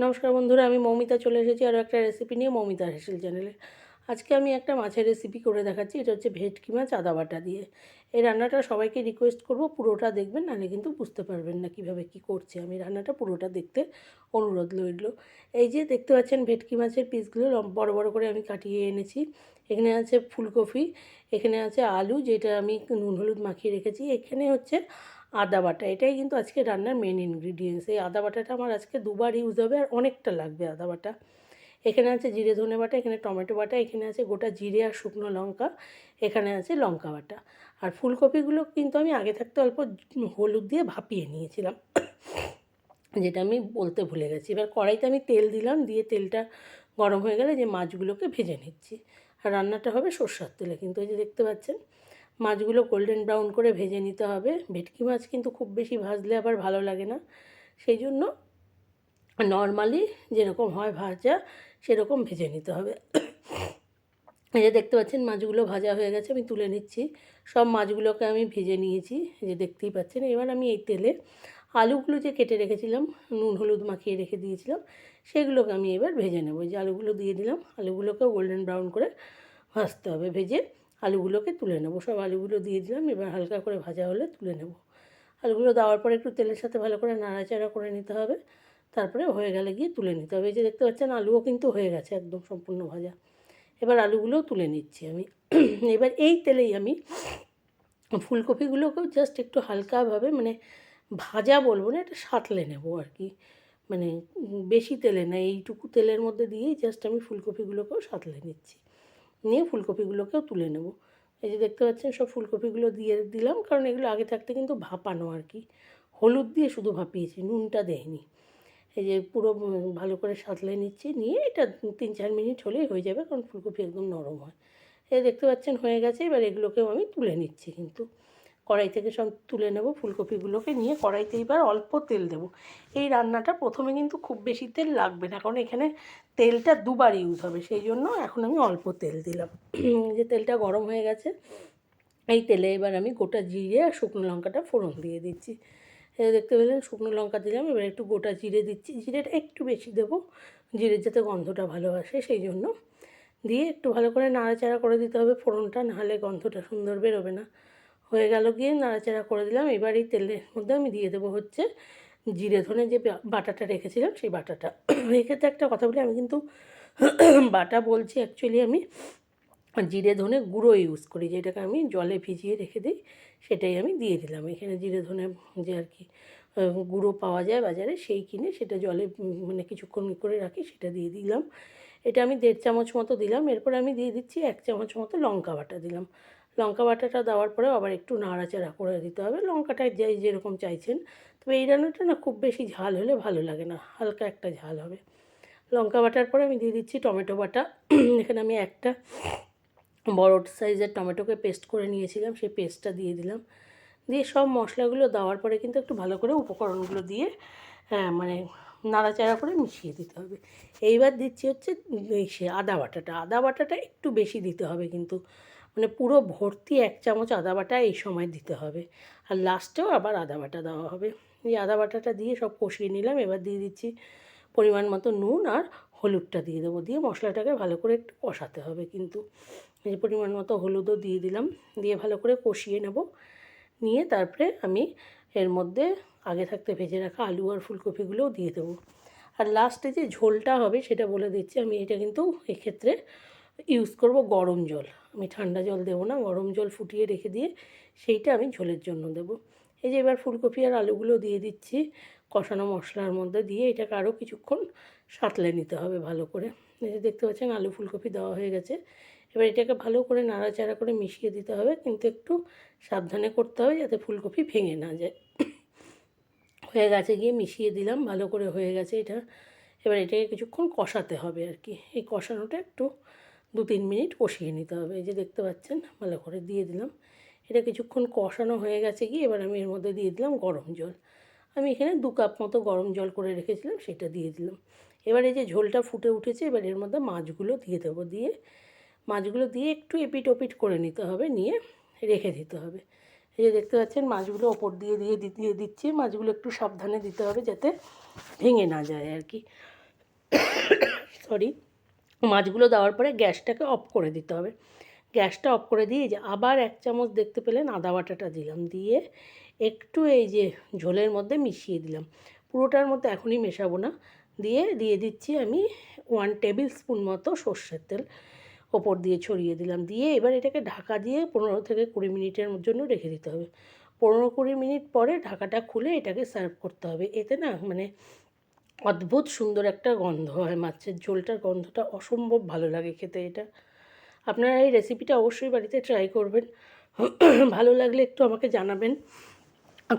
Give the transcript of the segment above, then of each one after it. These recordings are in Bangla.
নমস্কার বন্ধুরা আমি মৌমিতা চলে এসেছি আরও একটা রেসিপি নিয়ে মৌমিতা হেসেল চ্যানেলে আজকে আমি একটা মাছের রেসিপি করে দেখাচ্ছি, এটা হচ্ছে ভেটকি মাছ, আদা বাটা দিয়ে। এই রান্নাটা সবাইকে রিকোয়েস্ট করব, পুরোটা দেখবেন, নাহলে কিন্তু বুঝতে পারবেন না কীভাবে কী করছি। আমি রান্নাটা পুরোটা দেখতে অনুরোধ রইল। এই যে দেখতে পাচ্ছেন ভেটকি মাছের পিসগুলো বড় বড় করে আমি কাটিয়ে এনেছি। এখানে আছে ফুলকপি, এখানে আছে আলু, যেটা আমি নুন হলুদ মাখিয়ে রেখেছি। এখানে হচ্ছে আদা বাটা, এটাই কিন্তু আজকে রান্নার মেন ইনগ্রিডিয়েন্টস এই আদা বাটাটা আমার আজকে দুবার ইউজ হবে, আর অনেকটা লাগবে আদা বাটা। এখানে আছে জিরে ধনে বাটা, এখানে টমেটো বাটা, এখানে আছে গোটা জিরে আর শুকনো লঙ্কা, এখানে আছে লঙ্কা বাটা। আর ফুলকপিগুলো কিন্তু আমি আগে থাকতে অল্প হলুদ দিয়ে ভাপিয়ে নিয়েছিলাম, যেটা আমি বলতে ভুলে গেছি। এবার কড়াইতে আমি তেল দিলাম, দিয়ে তেলটা গরম হয়ে গেলে যে মাছগুলোকে ভেজে নিচ্ছি। আর রান্নাটা হবে সর্ষার তেলে, কিন্তু এই যে দেখতে পাচ্ছেন, মাছগুলো গোল্ডেন ব্রাউন করে ভেজে নিতে হবে। ভেটকি মাছ কিন্তু খুব বেশি ভাজলে আবার ভালো লাগে না। সেই জন্য নর্মালি যেরকম হয় ভাজা, সেরকম ভেজে নিতে হবে। এই যে দেখতে পাচ্ছেন মাছগুলো ভাজা হয়ে গেছে, আমি তুলে নিচ্ছি। সব মাছগুলোকে আমি ভেজে নিয়েছি যে দেখতেই পাচ্ছেন। এবার আমি এই তেলে আলুগুলো যে কেটে রেখেছিলাম, নুন হলুদ মাখিয়ে রেখে দিয়েছিলাম, সেগুলোকে আমি এবার ভেজে নেব। যে আলুগুলো দিয়ে দিলাম, আলুগুলোকেও গোল্ডেন ব্রাউন করে ভাজতে হবে। ভেজে আলুগুলোকে তুলে নেব। সব আলুগুলো দিয়ে দিলাম, এবার হালকা করে ভাজা হলে তুলে নেব। আলুগুলো দেওয়ার পরে একটু তেলের সাথে ভালো করে নাড়াচাড়া করে নিতে হবে। তারপরে হয়ে গেলে গিয়ে তুলে নিতে হবে। এই যে দেখতে পাচ্ছেন আলুও কিন্তু হয়ে গেছে একদম সম্পূর্ণ ভাজা। এবার আলুগুলোও তুলে নিচ্ছি আমি। এবার এই তেলেই আমি ফুলকপিগুলোকেও জাস্ট একটু হালকাভাবে মানে ভাজা বলব না, এটা সাঁতলে নেব আর কি। মানে বেশি তেলে না, এইটুকু তেলের মধ্যে দিয়েই জাস্ট আমি ফুলকপিগুলোকেও সাঁতলে নিচ্ছি। নিয়ে ফুলকপিগুলোকেও তুলে নেব। এই যে দেখতে পাচ্ছেন সব ফুলকপিগুলো দিয়ে দিলাম, কারণ এগুলো আগে থাকতে কিন্তু ভাপানো আর কি। হলুদ দিয়ে শুধু ভাপিয়েছি, নুনটা দেয়নি। এই যে পুরো ভালো করে সাঁতলে নিচ্ছি, নিয়ে এটা তিন চার মিনিট হলেই হয়ে যাবে কারণ ফুলকপি একদম নরম হয়। এ দেখতে পাচ্ছেন হয়ে গেছে, এবার এগুলোকেও আমি তুলে নিচ্ছি কিন্তু। কড়াই থেকে সব তুলে নেব ফুলকপিগুলোকে, নিয়ে কড়াইতে এবার অল্প তেল দেবো। এই রান্নাটা প্রথমে কিন্তু খুব বেশি তেল লাগবে না, কারণ এখানে তেলটা দুবার ইউজ হবে, সেই জন্য এখন আমি অল্প তেল দিলাম। যে তেলটা গরম হয়ে গেছে, এই তেলে এবার আমি গোটা জিরে আর শুকনো লঙ্কাটা ফোড়ন দিয়ে দিচ্ছি। দেখতে পেলেন শুকনো লঙ্কা দিলাম, এবার একটু গোটা জিরে দিচ্ছি। জিরেটা একটু বেশি দেবো, জিরের যাতে গন্ধটা ভালো আসে সেই জন্য। দিয়ে একটু ভালো করে নাড়াচাড়া করে দিতে হবে ফোড়নটা, নাহলে গন্ধটা সুন্দর বেরোবে না। হয়ে গেল গিয়ে নাড়াচাড়া করে দিলাম, এবার এই তেলের মধ্যে আমি দিয়ে দেবো হচ্ছে জিরে ধনে যে বাটাটা রেখেছিলাম সেই বাটাটা। এক্ষেত্রে একটা কথা বলি, আমি কিন্তু বাটা বলছি অ্যাকচুয়ালি আমি। জিরে ধনে গুঁড়ো ইউজ করি, যেটাকে আমি জলে ভিজিয়ে রেখে দিই, সেটাই আমি দিয়ে দিলাম। এখানে জিরে ধনে যে আর কি গুঁড়ো পাওয়া যায় বাজারে, সেই কিনে সেটা জলে মানে কিছুক্ষণ করে রাখি, সেটা দিয়ে দিলাম। এটা আমি দেড় চামচ মতো দিলাম, এরপর আমি দিয়ে দিচ্ছি এক চামচ মতো লঙ্কা বাটা দিলাম। লঙ্কা বাটাটা দেওয়ার পরে আবার একটু নাড়াচাড়া করে দিতে হবে, লঙ্কাটা যে যেরকম চাইছেন। তবে এই রান্নাটা না খুব বেশি ঝাল হলে ভালো লাগে না, হালকা একটা ঝাল হবে। লঙ্কা বাটার পরে আমি দিয়ে দিচ্ছি টমেটো বাটা। এখানে আমি একটা বড় সাইজের টমেটোকে পেস্ট করে নিয়েছিলাম, সেই পেস্টটা দিয়ে দিলাম। দিয়ে সব মশলাগুলো দেওয়ার পরে কিন্তু একটু ভালো করে উপকরণগুলো দিয়ে হ্যাঁ মানে নাড়াচাড়া করে মিশিয়ে দিতে হবে। এইবার দিচ্ছি হচ্ছে সে আদা বাটাটা। আদা বাটাটা একটু বেশি দিতে হবে কিন্তু মানে পুরো ভর্তি এক চামচ আদা বাটা এই সময় দিতে হবে। আর লাস্টেও আবার আদা বাটা দেওয়া হবে। এই আদা বাটাটা দিয়ে সব কষিয়ে নিলাম। এবার দিয়ে দিচ্ছি পরিমাণ মতো নুন আর হলুদটা দিয়ে দেবো। দিয়ে মশলাটাকে ভালো করে একটু কষাতে হবে কিন্তু। যে পরিমাণ মতো হলুদও দিয়ে দিলাম। দিয়ে ভালো করে কষিয়ে নেব। নিয়ে তারপরে আমি এর মধ্যে আগে থাকতে ভেজে রাখা আলু আর ফুলকপিগুলোও দিয়ে দেবো। আর লাস্টে যে ঝোলটা হবে সেটা বলে দিচ্ছি। আমি এটা কিন্তু এক্ষেত্রে ইউজ করব গরম জল। আমি ঠান্ডা জল দেবো না, গরম জল ফুটিয়ে রেখে দিয়ে সেইটা আমি ঝোলের জন্য দেবো। এই যে এবার ফুলকপি আর আলুগুলো দিয়ে দিচ্ছি কষানো মশলার মধ্যে দিয়ে এটাকে আরও কিছুক্ষণ সাঁতলে নিতে হবে ভালো করে। এই যে দেখতে পাচ্ছেন আলু ফুলকপি দেওয়া হয়ে গেছে। এবার এটাকে ভালো করে নাড়াচাড়া করে মিশিয়ে দিতে হবে, কিন্তু একটু সাবধানে করতে হবে যাতে ফুলকপি ভেঙে না যায়। হয়ে গেছে, গিয়ে মিশিয়ে দিলাম, ভালো করে হয়ে গেছে এটা। এবার এটাকে কিছুক্ষণ কষাতে হবে আর কি। এই কষানোটা একটু দু তিন মিনিট কষিয়ে নিতে হবে। এই যে দেখতে পাচ্ছেন, ভালো করে দিয়ে দিলাম। এটা কিছুক্ষণ কষানো হয়ে গেছে গিয়ে এবার আমি এর মধ্যে দিয়ে দিলাম গরম জল। আমি এখানে দু কাপ মতো গরম জল করে রেখেছিলাম, সেটা দিয়ে দিলাম। এবার এই যে ঝোলটা ফুটে উঠেছে, এবার এর মধ্যে মাছগুলো দিয়ে দেবো, দিয়ে মাছগুলো দিয়ে একটু এপিট ওপিট করে নিতে হবে, নিয়ে রেখে দিতে হবে। এই যে দেখতে পাচ্ছেন, মাছগুলো ওপর দিয়ে দিয়ে দিয়ে দিচ্ছি। মাছগুলো একটু সাবধানে দিতে হবে যাতে ভেঙে না যায় আর কি। সরি মাছগুলো দেওয়ার পরে গ্যাসটাকে অফ করে দিতে হবে। গ্যাসটা অফ করে দিয়ে যে আবার এক চামচ দেখতে পেলেন আদা বাটাটা দিলাম। দিয়ে একটু এই যে ঝোলের মধ্যে মিশিয়ে দিলাম। পুরোটার মধ্যে এখনই মেশাবো না। দিয়ে দিয়ে দিচ্ছি আমি ওয়ান টেবিল স্পুন মতো সর্ষের তেল। ওপর দিয়ে ছড়িয়ে দিলাম। দিয়ে এবার এটাকে ঢাকা দিয়ে পনেরো থেকে কুড়ি মিনিটের জন্য রেখে দিতে হবে। পনেরো কুড়ি মিনিট পরে ঢাকাটা খুলে এটাকে সার্ভ করতে হবে। এতে না মানে অদ্ভুত সুন্দর একটা গন্ধ হয়। মাছের ঝোলটার গন্ধটা অসম্ভব ভালো লাগে খেতে এটা। আপনারা এই রেসিপিটা অবশ্যই বাড়িতে ট্রাই করবেন। ভালো লাগলে একটু আমাকে জানাবেন।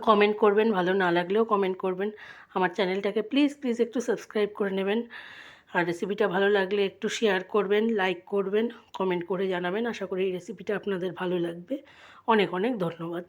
কমেন্ট করবেন। ভালো না লাগলেও কমেন্ট করবেন। আমার চ্যানেলটাকে প্লিজ প্লিজ একটু সাবস্ক্রাইব করে নেবেন। আর রেসিপিটা ভালো লাগলে একটু শেয়ার করবেন লাইক করবেন কমেন্ট করে জানাবেন। আশা করি এই রেসিপিটা আপনাদের ভালো লাগবে। অনেক অনেক ধন্যবাদ।